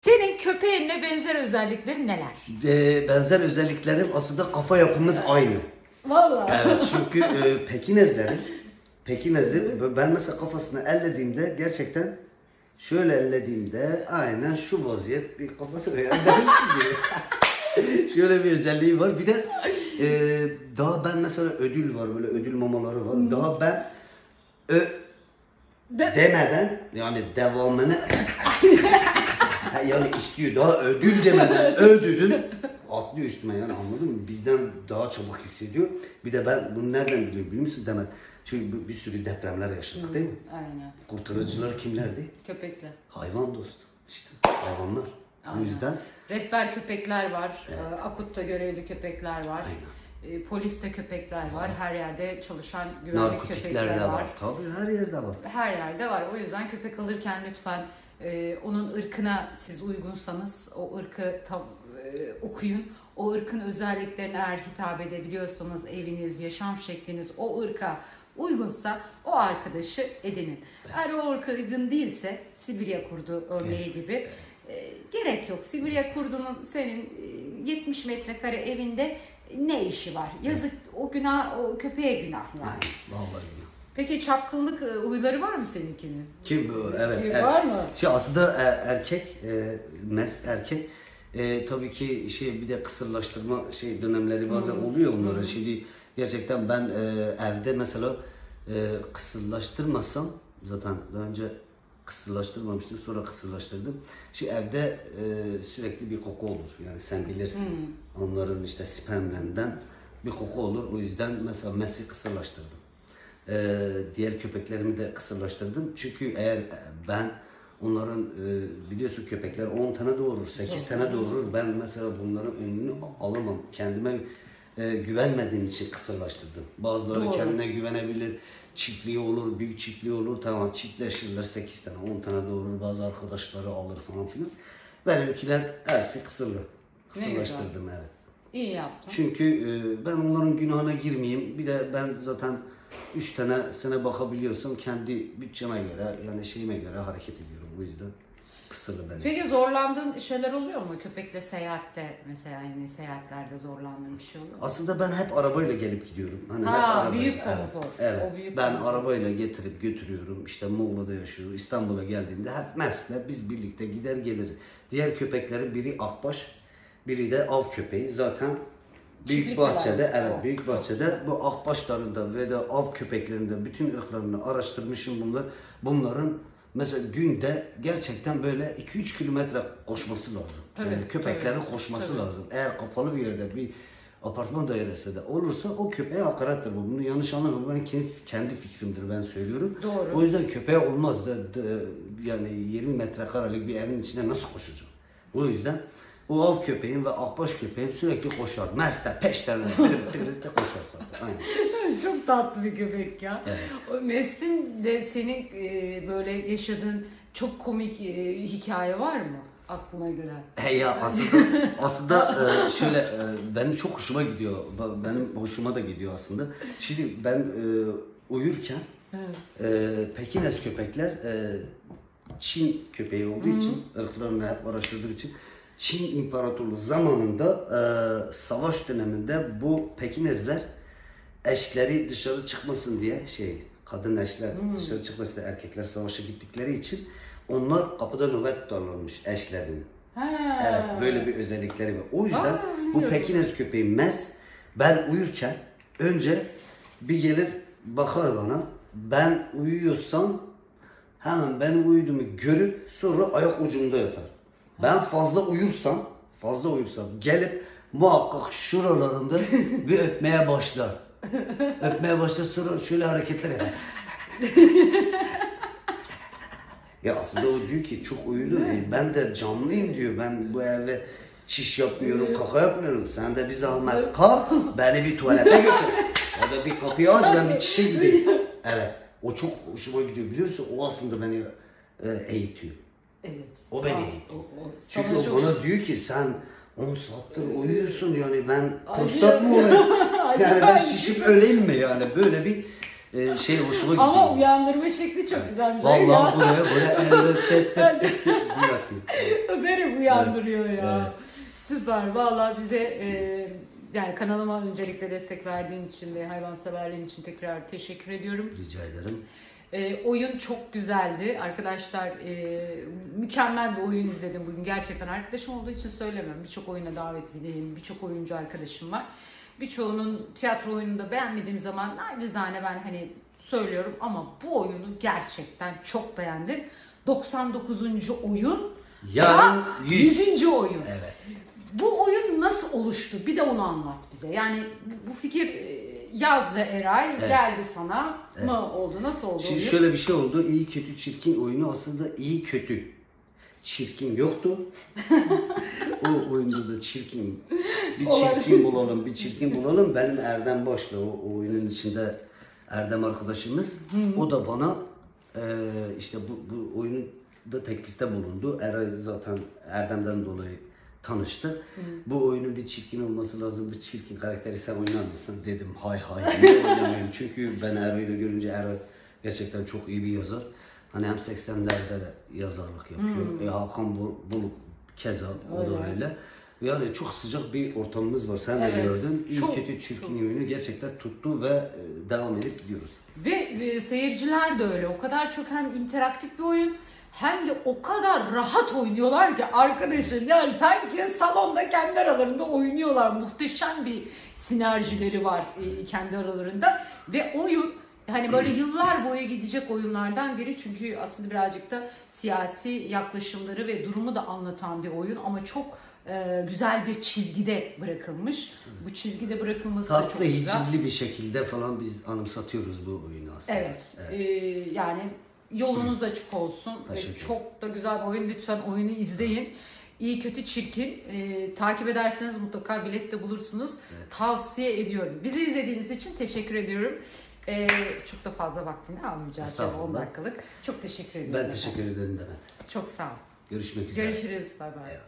Senin köpeğinle benzer özellikleri neler? Ee, benzer özelliklerim aslında kafa yapımız aynı. Vallahi. Evet çünkü e, Pekinezlerin Pekinez'i ben mesela kafasını ellediğimde gerçekten şöyle ellediğimde aynen şu vaziyet bir kafası gibi. şöyle bir özelliği var. Bir de e, daha ben mesela ödül var böyle ödül mamaları var. Daha ben ö, De- demeden yani devamını yani istiyor daha ödül demeden ödülün atlıyor üstüme yani anladın mı? Bizden daha çabuk hissediyor. Bir de ben bunu nereden biliyorum biliyor musun Demet? Çünkü bir, bir sürü depremler yaşadık değil mi? Aynen. Kurtarıcılar kimlerdi? Köpekler. Hayvan dostu. İşte hayvanlar. O Aynen. yüzden Rehber köpekler var. e, Akutta görevli köpekler var. Aynen. e, Poliste köpekler var. Her yerde çalışan güvenlik köpekler var. var. Tabii her yerde var. Her yerde var. O yüzden köpek alırken lütfen e, onun ırkına siz uygunsanız o ırkı tam, e, okuyun. O ırkın özelliklerine eğer hitap edebiliyorsanız eviniz, yaşam şekliniz o ırka uygunsa o arkadaşı edinin. Eğer o ırka uygun değilse Sibirya kurdu örneği gibi e, gerek yok. Sibirya kurdunun senin e, 70 metrekare evinde ne işi var? Yazık o günah o köpeğe günah yani. Vallahi. Peki çapkınlık e, huyları var mı seninkinin? Kim bu? Evet. Er- var mı? Şey aslında e, erkek, e, mes erkek. E, tabii ki şey bir de kısırlaştırma şey dönemleri bazen oluyor onlara. Şimdi gerçekten ben e, evde mesela e, kısırlaştırmasam zaten daha önce kısırlaştırmamıştım sonra kısırlaştırdım. Şu evde e, sürekli bir koku olur. Yani sen bilirsin. Onların işte spermlerinden bir koku olur. O yüzden mesela Messi kısırlaştırdım. Ee, diğer köpeklerimi de kısırlaştırdım. Çünkü eğer e, ben onların e, biliyorsun köpekler 10 tane doğurur, 8 tane doğurur. Ben mesela bunların önünü alamam. Kendime e, güvenmediğim için kısırlaştırdım. Bazıları Doğru. kendine güvenebilir. Çiftliği olur, büyük çiftliği olur. Tamam çiftleşirler 8 tane, 10 tane doğurur. Bazı arkadaşları alır falan filan. Benimkiler hepsi kısırlı. Kısırlaştırdım evet. İyi yaptın. Çünkü e, ben onların günahına girmeyeyim. Bir de ben zaten 3 tane sene bakabiliyorsam kendi bütçeme göre yani şeyime göre hareket ediyorum. O yüzden kısırlı benim. Peki zorlandığın şeyler oluyor mu? Köpekle seyahatte mesela yine seyahatlerde zorlandığın bir şey oluyor mu? Aslında ben hep arabayla gelip gidiyorum. Hani Ha, hep arabayla, büyük evet. konfor. Evet. O büyük ben konfor. arabayla getirip götürüyorum. İşte Muğla'da yaşıyor. İstanbul'a geldiğinde hep Mes'le biz birlikte gider geliriz. Diğer köpeklerin biri akbaş, biri de av köpeği. Zaten Büyük Çiftlik bahçede, var. evet büyük bahçede bu akbaşlarında ve de av köpeklerinde bütün ırklarını araştırmışım bunlar. Bunların mesela günde gerçekten böyle 2-3 kilometre koşması lazım. Tabii, yani köpeklerin tabii, koşması tabii. lazım. Eğer kapalı bir yerde bir apartman dairesi de olursa o köpeğe hakarettir bu. Bunu yanlış anlama. Bu benim kendi, kendi fikrimdir ben söylüyorum. Doğru. O yüzden köpeğe olmaz da, da- yani 20 metrekarelik bir evin içinde nasıl koşacak? O yüzden o av köpeğim ve akbaş köpeğim sürekli koşar. Mesle, peşlerine, tırıp tırıp da koşar zaten. Aynen. Çok tatlı bir köpek ya. Evet. O Mestin de senin e, böyle yaşadığın çok komik e, hikaye var mı aklına göre? He ya aslında aslında e, şöyle e, benim çok hoşuma gidiyor. Ba- Benim hoşuma da gidiyor aslında. Şimdi ben e, uyurken e, Pekines köpekler e, Çin köpeği olduğu için ırklarını hep araştırdığım için Çin İmparatorluğu zamanında e, savaş döneminde bu Pekinezler eşleri dışarı çıkmasın diye şey kadın eşler dışarı çıkmasın diye erkekler savaşa gittikleri için onlar kapıda nöbet tutarlarmış eşlerini. Ha. Evet böyle bir özellikleri var. O yüzden Aa, bu. Pekines köpeği Mez ben uyurken önce bir gelir bakar bana. Ben uyuyorsam hemen benim uyuduğumu görüp sonra ayak ucumda yatar. Ben fazla uyursam, fazla uyursam gelip muhakkak şuralarında bir öpmeye başlar. öpmeye başlar sonra şöyle hareketler yapar. Ya aslında o diyor ki çok uyudu. E, ben de canlıyım diyor. Ben bu eve çiş yapmıyorum, kaka yapmıyorum. Sen de bir zahmet kalk, beni bir tuvalete götür. Ya da bir kapıyı aç, ben bir çişe gideyim. Evet. O çok hoşuma gidiyor biliyor musun? O aslında beni e, eğitiyor. Evet. O beni o- o- Çünkü sana o çok- bana diyor ki sen 10 saattir uyuyorsun yani ben prostat mı olayım? Ay, yani ben şişip öleyim mi yani böyle bir e, şey hoşuma gidiyor. Ama uyandırma şekli çok güzelmiş. Vallahi buraya buraya elle tet tet tet diye atayım. Öperim uyandırıyor ya. Evet. Süper. Vallahi bize e, yani kanalıma öncelikle destek verdiğin için ve hayvanseverliğin için tekrar teşekkür ediyorum. Rica ederim. E, oyun çok güzeldi. Arkadaşlar e, mükemmel bir oyun izledim bugün. Gerçekten arkadaşım olduğu için söylemiyorum. Birçok oyuna davetliyim. Birçok oyuncu arkadaşım var. Birçoğunun tiyatro oyununu da beğenmediğim zaman nacizane ben hani söylüyorum ama bu oyunu gerçekten çok beğendim. 99. oyun Yarın ya 100. 100. oyun. Evet. Bu oyun nasıl oluştu? Bir de onu anlat bize. Yani bu- bu fikir e, yazdı Eray, Evet. geldi sana mı oldu? Nasıl oldu Şimdi şöyle bir şey oldu. İyi kötü çirkin oyunu aslında iyi kötü. Çirkin yoktu. o oyunda da çirkin. Bir çirkin bulalım, bir çirkin bulalım. Benim Erdem Baş'la o, o oyunun içinde Erdem arkadaşımız. O da bana e, işte bu, bu oyunun da teklifte bulundu. Eray zaten Erdem'den dolayı tanıştık. Bu oyunun bir çirkin olması lazım. Bir çirkin karakteri sen oynar mısın dedim. Hay hay niye oynamayayım? Çünkü ben da görünce Eray gerçekten çok iyi bir yazar. Hani hem 80'lerde de yazarlık yapıyor. E, Hakan Bul- Buluk keza o da Öyle. Yani çok sıcak bir ortamımız var. Sen de Evet, gördün. İyi çok, kötü çirkin oyunu gerçekten tuttu ve e, devam edip gidiyoruz. Ve e, seyirciler de öyle. O kadar çok hem interaktif bir oyun hem de o kadar rahat oynuyorlar ki arkadaşım yani sanki salonda kendi aralarında oynuyorlar. Muhteşem bir sinerjileri var e, kendi aralarında ve oyun hani böyle yıllar boyu gidecek oyunlardan biri çünkü aslında birazcık da siyasi yaklaşımları ve durumu da anlatan bir oyun ama çok e, güzel bir çizgide bırakılmış. Bu çizgide bırakılması da çok Tatlı, güzel. hicivli bir şekilde falan biz anımsatıyoruz bu oyunu aslında. Evet. Ee, yani yolunuz açık olsun. Teşekkür Ee, Çok da güzel bir oyun. Lütfen oyunu izleyin. İyi kötü çirkin. Ee, takip ederseniz mutlaka bilet de bulursunuz. Tavsiye ediyorum. Bizi izlediğiniz için teşekkür ediyorum. Ee, çok da fazla vaktini almayacağız. Yani 10 Estağfurullah. dakikalık. Çok teşekkür ediyorum. Ben teşekkür ederim Demet. Çok sağ ol. Görüşmek üzere. Görüşürüz. Bay bay.